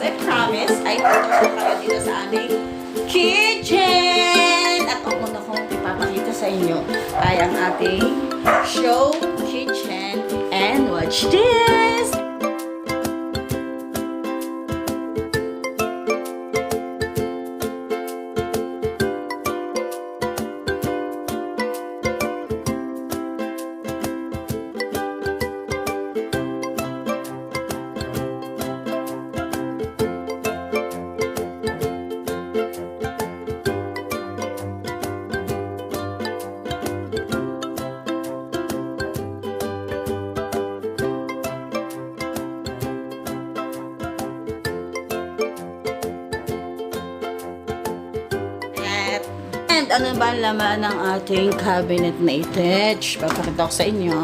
as I promised, ay tuturo kayo dito sa aming kitchen! At ang muna kong ipapakita sa inyo ay ang ating show kitchen. And watch this! Ano ba ang laman ng ating cabinet na ito? Shh, Papakita ko sa inyo.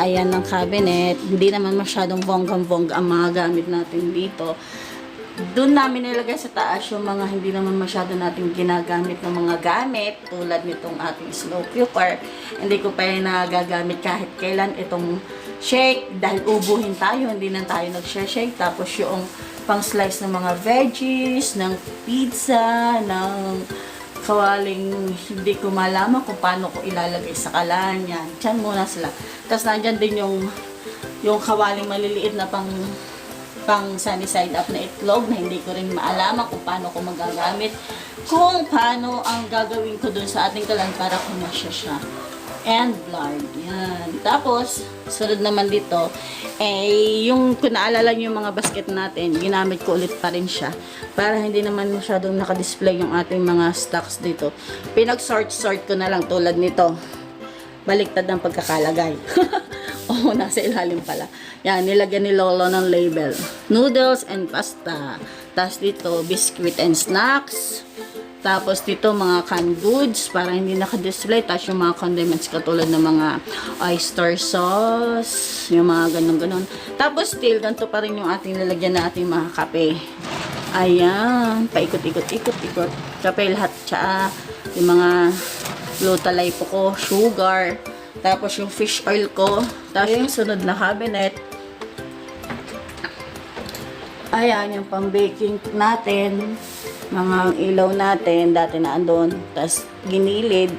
Ayan ang cabinet. Hindi naman masyadong bonggang-bongga ang mga gamit natin dito. Doon namin nilagay sa taas yung mga hindi naman masyado natin ginagamit ng mga gamit tulad nitong ating slow cooker. Hindi ko pa yung nagagamit kahit kailan itong shake dahil ubuhin tayo, hindi na tayo nag-shake. Tapos yung pang slice ng mga veggies, ng pizza, ng kawaling hindi ko malaman kung paano ko ilalagay sa kalan yan. Diyan muna sila. Tapos nandyan din yung yung kawaling maliliit na pang pang sunny side up na itlog na hindi ko rin maalaman kung paano ko magagamit. Kung paano ang gagawin ko dun sa ating kalan para kumasya siya. And blood. Yan. Tapos, sunod naman dito, eh, yung kung naalala yung mga basket natin, ginamit ko ulit pa rin siya. Para hindi naman masyadong nakadisplay yung ating mga stocks dito. Pinag-sort-sort ko na lang tulad nito. Baliktad ng pagkakalagay. Oo, nasa ilalim pala. Yan, nilagyan ni Lolo ng label. Noodles and pasta. Tapos dito, biscuit and snacks. Tapos dito, mga canned goods para hindi nakadisplay. Tapos yung mga condiments katulad ng mga oyster sauce, yung mga ganun-ganun. Tapos still, ganito pa rin yung ating lalagyan na ating mga kape. Ayan, paikot-ikot-ikot-ikot. Kape lahat, tsaka yung mga lutalay ko, sugar. Tapos yung fish oil ko. Tapos yung sunod na cabinet. Ayan, yung pang-baking natin. Mga ilaw natin, dati na andon. Tapos ginilid.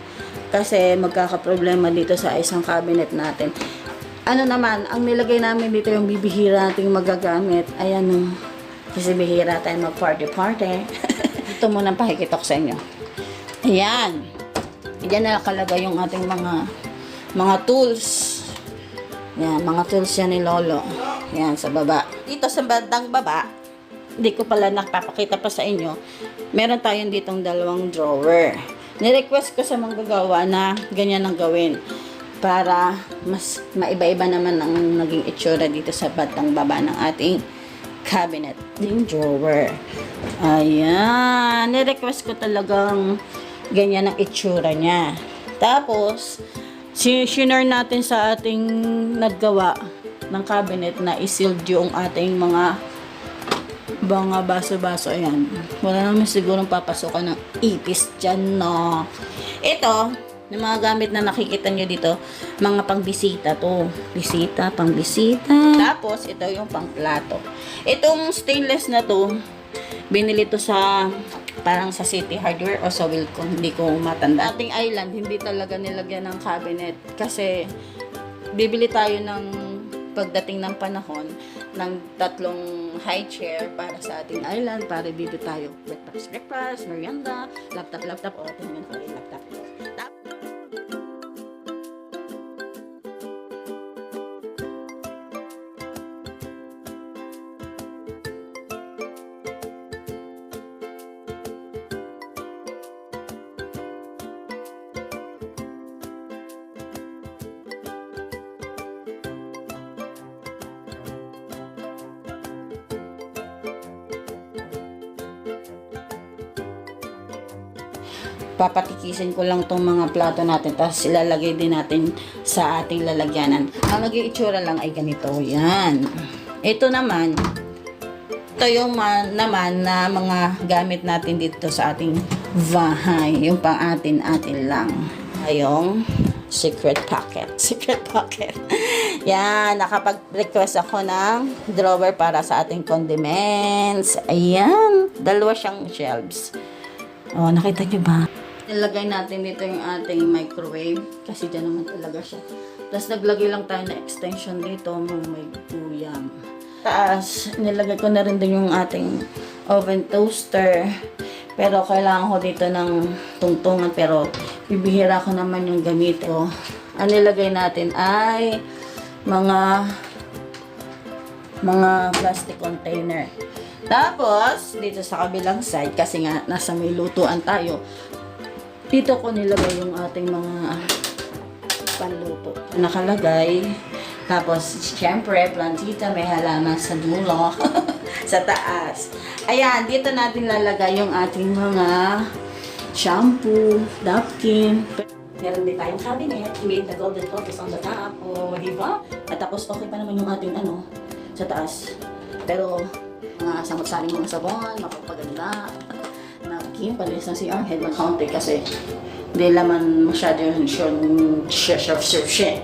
Kasi magkakaproblema dito sa isang cabinet natin. Ano naman, ang nilagay namin dito yung bibihira nating magagamit. Ayan yung kasi bihira tayo mag-party-party. Ito muna ko sa inyo. Ayan. Diyan na nakalagay yung ating mga mga tools. Yan, mga tools yan ni Lolo. Yan, sa baba. Dito sa bandang baba, hindi ko pala napapakita pa sa inyo, meron tayong ditong dalawang drawer. Nirequest ko sa manggagawa na ganyan ang gawin para mas maiba-iba naman ang naging itsura dito sa bandang baba ng ating cabinet. Yung drawer. Ayan. Nirequest ko talagang ganyan ang itsura niya. Tapos, si- sinare natin sa ating naggawa ng cabinet na isealed yung ating mga mga baso-baso. Ayan. Wala naman sigurong papasukan ng ipis dyan, no? Ito, yung mga gamit na nakikita nyo dito, mga pangbisita to. Bisita, pangbisita. Tapos, ito yung pangplato. Itong stainless na to, binili to sa parang sa City Hardware o sa Wilcon, hindi ko matanda. Ating island, hindi talaga nilagyan ng cabinet kasi bibili tayo ng pagdating ng panahon ng tatlong high chair para sa ating island para dito tayo breakfast, breakfast, merienda, laptop, laptop, o tingnan ko. Papatikisin ko lang tong mga plato natin tapos ilalagay din natin sa ating lalagyanan. Ang naging itsura lang ay ganito. Yan. Ito naman, ito yung ma- naman na mga gamit natin dito sa ating bahay. Yung pang atin-atin lang. Ayong secret pocket. Secret pocket. Yan, nakapag-request ako ng drawer para sa ating condiments. Ayan, dalawa siyang shelves. Oh, nakita niyo ba? Nilagay natin dito yung ating microwave kasi dyan naman talaga siya. Tapos naglagay lang tayo na extension dito ng may tuyang. Taas, nilagay ko na rin din yung ating oven toaster. Pero kailangan ko dito ng tungtungan pero bibihira ko naman yung gamit ko. Ang nilagay natin ay mga mga plastic container. Tapos, dito sa kabilang side, kasi nga nasa may lutuan tayo, dito ko nilagay yung ating mga panluto. Nakalagay. Tapos, syempre, plantita, may halaman sa dulo. sa taas. Ayan, dito natin lalagay yung ating mga shampoo, napkin. Meron din tayong cabinet with the golden focus on the top. O, di ba? At tapos, okay pa naman yung ating ano, sa taas. Pero, mga samot-saring mga sabon, mapapaganda. Napkin, palis na si Arhead ng kaunti kasi hindi naman masyado yun yung chef chef chef chef.